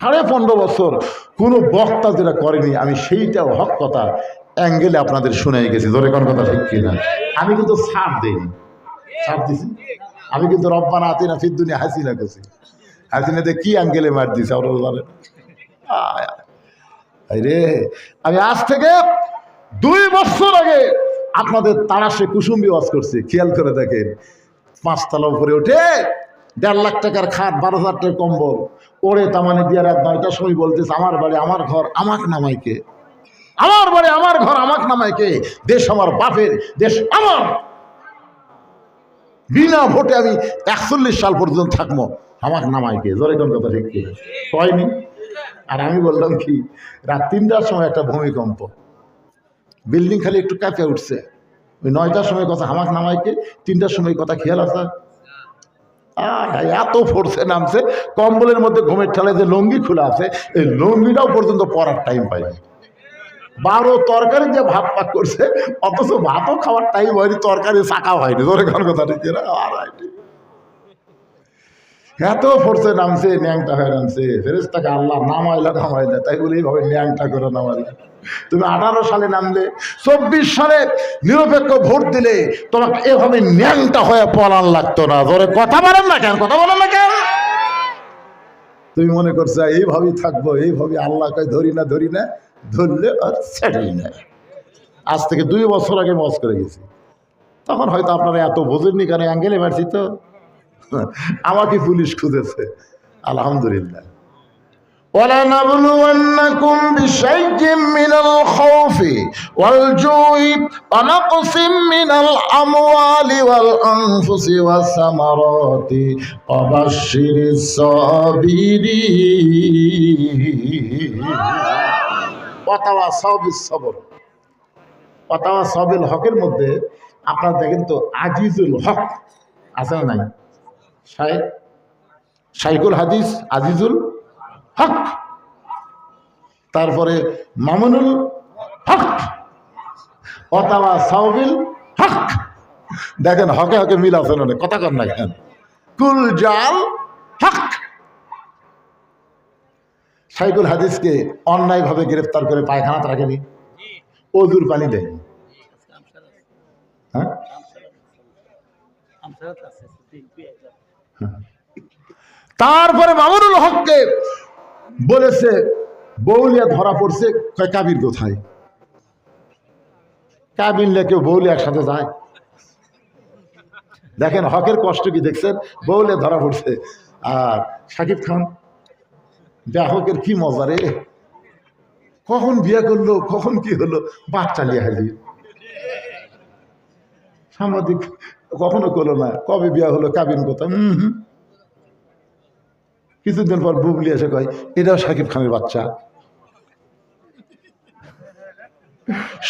সাড়ে পনেরো বছর কোনো বক্তা যেটা করেনি, আমি সেইটাও হক কথা, অ্যাঙ্গেলে আপনাদের শুনে গেছি। ধরে কোন কথা ঠিক কিনা? আমি কিন্তু ছাড় দিইনি। ছাড় দিছি? আমি কিন্তু রব্বানা আতিনা ফির দুনিয়া হাসিনা করছি। হাসিনাতে কি অ্যাঙ্গেলে মার দিছে আয় রে আমি আজ থেকে দুই বছর আগে আপনাদের তারাশে কুসুম্বি ওয়াজ করছি, খেয়াল করে দেখেন। পাঁচতলা উপরে উঠে দেড় লাখ টাকার খাট, বারো হাজার টাকার কম্বল ওরে তামানে দিয়ে রাত নয়টার সময় বলতেছে আমার বাড়ি আমার ঘর আমাক নামাইকে আমার বাড়ি আমার ঘর আমাক নামাইকে দেশ আমার বাপের দেশ আমার। বিনা ভোটে আমি একচল্লিশ সাল পর্যন্ত থাকব আমাক নামাইকে জোরে কোন কথা ঠিক হয়নি? আর আমি বললাম কি রাত তিনটার সময় একটা ভূমিকম্প বিল্ডিং খালি একটু কাঁপে উঠছে। ওই নয়টার সময় কথা হামাক নামাইকে তিনটার সময় কথা খেয়াল আহ, এত ফোর্সে নামছে, কম্বলের মধ্যে ঘুমের ঠেলে যে লঙ্গি খোলা আছে, এই লঙ্গিটাও পর্যন্ত পরার টাইম পাইনি। বারো তরকারি যে ভাত পাক করছে, অথচ ভাতও খাওয়ার টাইম হয়নি, তরকারি চাকা হয়নি। ধরে কোন কথা ঠিক। এত ফোর্সে নামছে, ন্যাংটা হয়ে নামছে ফেরেস্তাকে আল্লাহ নামাইলা নামাইলা, তাই বলে এইভাবে ন্যাংটা করে নামাইলা। তুমি আঠারো সালে নামলে, চব্বিশ সালে নিরপেক্ষ ভোট দিলে তোমাকে এভাবে ন্যাংটা হয়ে পলান লাগতো না। ধরে কথা বলেন না কেন? কথা বলেন না কেন? তুমি মনে করছ, এইভাবেই থাকব, এইভাবে আল্লাহ কয় ধরি না ধরি না, ধরলে আর ছেড়েই না। আজ থেকে দুই বছর আগে মজ করে গেছি। তখন হয়তো আপনারা এত বোঝেননি কেন? অ্যাঙ্গেলে মারছি তো। আমাকে পুলিশ খুঁজেছে। আলহামদুলিল্লাহ। ولنبلونكم بشيء من الخوف والجوع ونقص من الأموال والأنفس والثمرات وبشر الصابرين وتواصوا بالصبر وتواصوا بالحق মধ্যে আপনারা দেখেন তো আজিজুল হক আছে না নাই শাহেদ শাইকুল হাদিস আজিজুল হক। তারপরে মামুনুল হক। অথবা সাউবিল হক। দেখেন হকে হকে মিল আছে না কথা কর না কেন? কুল জাল হক। সাইকুল হাদিসকে অন্যায়ভাবে গ্রেফতার করে পায়খানাতে রাখেনি অজুর পানি দেয় হ্যাঁ? তারপরে মামুনুল হককে বলেছে বৌলিয়া ধরা পড়ছে, কয় কাবির কোথায়? কাবির লেকে বৌলিয়া একসাথে যায়। দেখেন হকের কষ্ট কি দেখছেন? বৌলিয়া ধরা পড়ছে। আর সাকিব খান হকের কি মজা রে? কখন বিয়ে করল, কখন কি হলো? বাচ্চা লিয়ে হালি সাংবাদিক কখনো করল না, কবে বিয়ে হলো, কাবিন কথা হুম হুম। কিছুদিন পর বুবলি এসে কয়, এটাও সাকিব খানের বাচ্চা।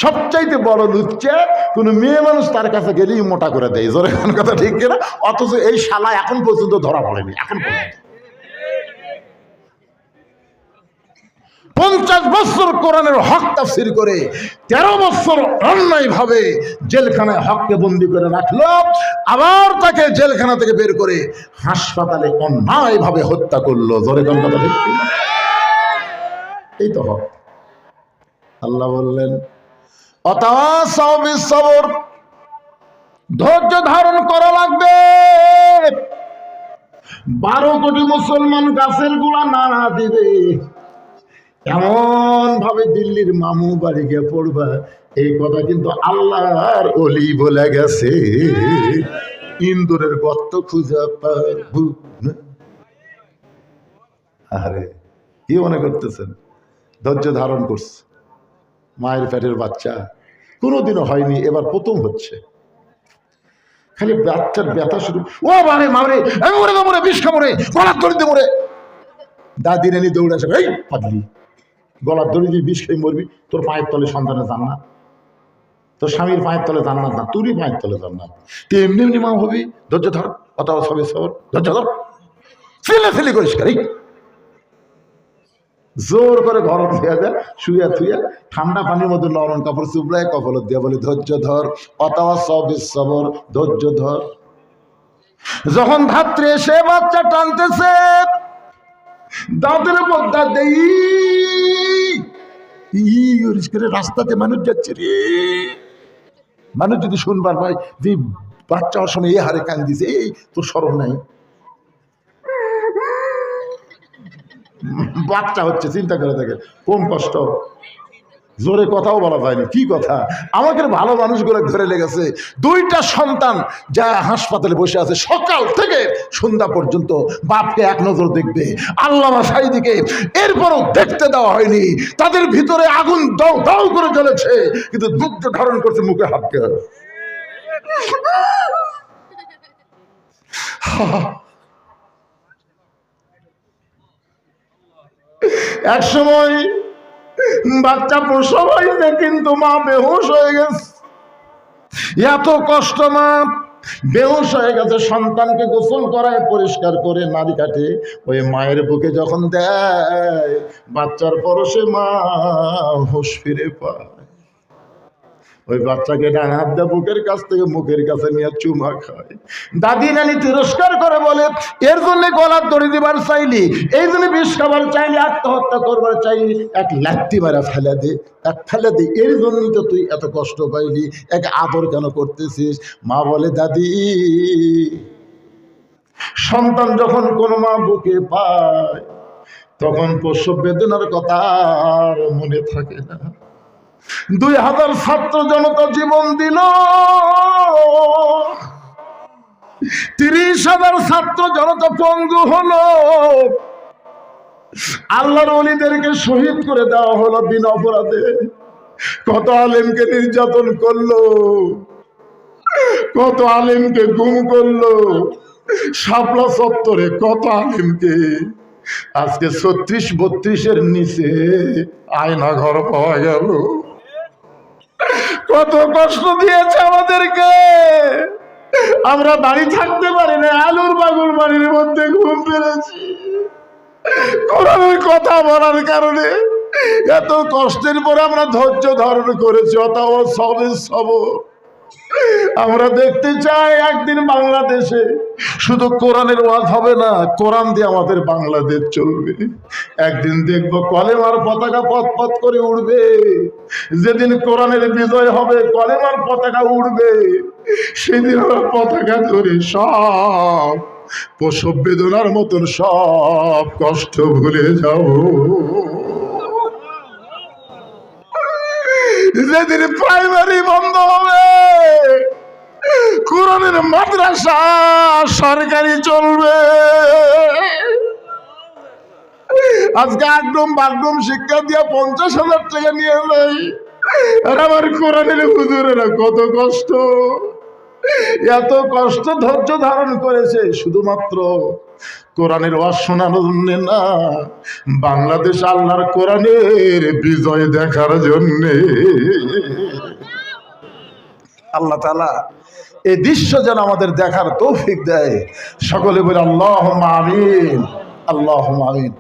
সবচাইতে বড় লুচ্ছে কোন মেয়ে মানুষ তার কাছে গেলেই মোটা করে দেয়। জোরে কথা ঠিক কিনা? অথচ এই শালা এখন পর্যন্ত ধরা পড়েনি, এখন পর্যন্ত। পঞ্চাশ বছর কোরআনের হক তাফসির করে তেরো বছর অন্যায় ভাবে জেলখানায় হককে বন্দি করে রাখল, আবার তাকে জেলখানা থেকে বের করে হাসপাতালে অন্যায় ভাবে হত্যা করল। জোরে কথা এই তো হক। আল্লাহ বললেন ধৈর্য ধারণ করা লাগবে। বারো কোটি মুসলমান গাছের গোড়া নাড়া দিবে। এমন ভাবে দিল্লির মামু বাড়ি গিয়ে পড়বা, এই কথা কিন্তু আল্লাহর অলি বলে গেছে। ইন্দুরের গর্ত খুঁজে পাবো। আরে, কি মনে করতেছেন? ধৈর্য ধারণ করছে। মায়ের পেটের বাচ্চা। কোনোদিনও হয়নি, এবার প্রথম হচ্ছে। খালি বাচ্চার ব্যথা শুরু। ও মারে মারে মরে বিষ দড়িতে মরে দাদি দৌড়ে আসে, এই, পাগলি। গলার দড়ি দিয়ে বিষ খেয়ে মরবি, তোর পায়ের তলে সন্তানের জান্নাত। তোর স্বামীর পায়ের তলে জান্নাত না, তুরই পায়ের তলে জান্নাত। তুই এমনি এমনি মা হবি, ধৈর্য ধর অথবা সবে সবর, ধৈর্য ধর। ফেলে ফেলে করিস কারি জোর করে ঘর থুয়া যায় শুয়ে থুয়া ঠান্ডা পানির মধ্যে নরম কাপড় চুবড়ায় কপাল দিয়ে বলে, ধৈর্য ধর অথবা সবে সবর, ধৈর্য ধর। যখন ধাত্রে এসে বাচ্চা টানতেছে, দাঁতের দাঁত দেই। করে রাস্তাতে মানুষ যাচ্ছে রে। মানুষ যদি শুনবার পায় যে বাচ্চা সময় এ হারে কান দিছে, এই তোর সরব নাই। বাচ্চা হচ্ছে, চিন্তা করে দেখেন কম কষ্ট। জোরে কথাও বলা যায়নি। কি কথা? আমাকে ভালো মানুষগুলো ধরে লেগেছে। দুইটা সন্তান যা হাসপাতালে বসে আছে, সকাল থেকে সন্ধ্যা পর্যন্ত বাপকে এক নজর দেখবে। আল্লাহ সাইদিকে এরপরও দেখতে দেওয়া হয়নি। তাদের ভিতরে আগুন দাও দাও করে জ্বলেছে। কিন্তু দুগ্ধ ধারণ করছে, মুখে হাতকে এক সময় বাচ্চা প্রসব হয়েছে কিন্তু মা বেহুশ হয়ে গেছে। এত কষ্ট মা, বেহুশ হয়ে গেছে, সন্তানকে গোসল করায় পরিষ্কার করে নারী কাটে। ওই মায়ের বুকে যখন দেয়, বাচ্চার পরশে মা হুশ ফিরে পায়। ওই বাচ্চাকে ডান হাত দিয়ে বুকের কাছ থেকে মুখের কাছে নিয়ে চুমা খায়। দাদি নানি তিরস্কার করে বলে, এর জন্য গলার দড়ি দিবার চাইলি, এই জন্য বিষ খাবার চাইলি, আত্মহত্যা করবার চাইলি, এক লাত্তি মারা ফেলে দে, এক ফেলে দে, এর জন্যই তো তুই এত কষ্ট পাইলি, এক আদর কেন করতেছিস? মা বলে, দাদি, সন্তান যখন কোনো মা বুকে পায়, তখন প্রসব বেদনার কথা মনে থাকে না। দুই হাজার ছাত্র জনতা জীবন দিল। তিরিশ হাজার ছাত্র জনতা পঙ্গু হলো। আল্লাহর অলিদেরকে শহীদ করে দেওয়া হলো বিনা অপরাধে। কত আলেমকে নির্যাতন করল। কত আলেমকে গুম করল। শাপলা চত্বরে কত আলেমকে। আজকে ছত্রিশ বত্রিশের নিচে আয়না ঘর পাওয়া গেল। কত কষ্ট দিয়েছে আমাদেরকে। আমরা বাড়ি থাকতে পারি না, আলুর বাগুর বাড়ির মধ্যে ঘুম পেরেছি। কোরআনের কথা বলার কারণে এত কষ্টের পরে আমরা ধৈর্য ধারণ করেছি অত সবে সব আমরা দেখতে চাই একদিন বাংলাদেশে। শুধু কোরআনের ওয়াজ হবে না, কোরআন দিয়ে আমাদের বাংলাদেশ চলবে। একদিন দেখব কলেমার পতাকা পথ পথ করে উড়বে। যেদিন কোরআনের বিজয় হবে, কলেমার পতাকা উড়বে। সেদিন আমরা পতাকা ধরে সব প্রসব বেদনার মতন সব কষ্ট ভুলে যাব। যেদিন প্রাইমারি বন্ধ হবে, কোরআনের মাদ্রাসা সরকারি চলবে। আজকে একদম বাথরুম শিক্ষা দিয়া পঞ্চাশ হাজার টাকা নিয়ে যাই আর আমার কোরআনের হুজুরেরা কত কষ্ট। এত কষ্ট ধৈর্য ধারণ করেছে, শুধুমাত্র কোরআনের ওয়াজ শোনার জন্যে না, বাংলাদেশ আল্লাহর কোরআনের বিজয় দেখার জন্যে। আল্লাহ তালা এই দৃশ্য যেন আমাদের দেখার তৌফিক দেয়। সকলে বলে আল্লাহ আমিন আল্লাহ আমিন।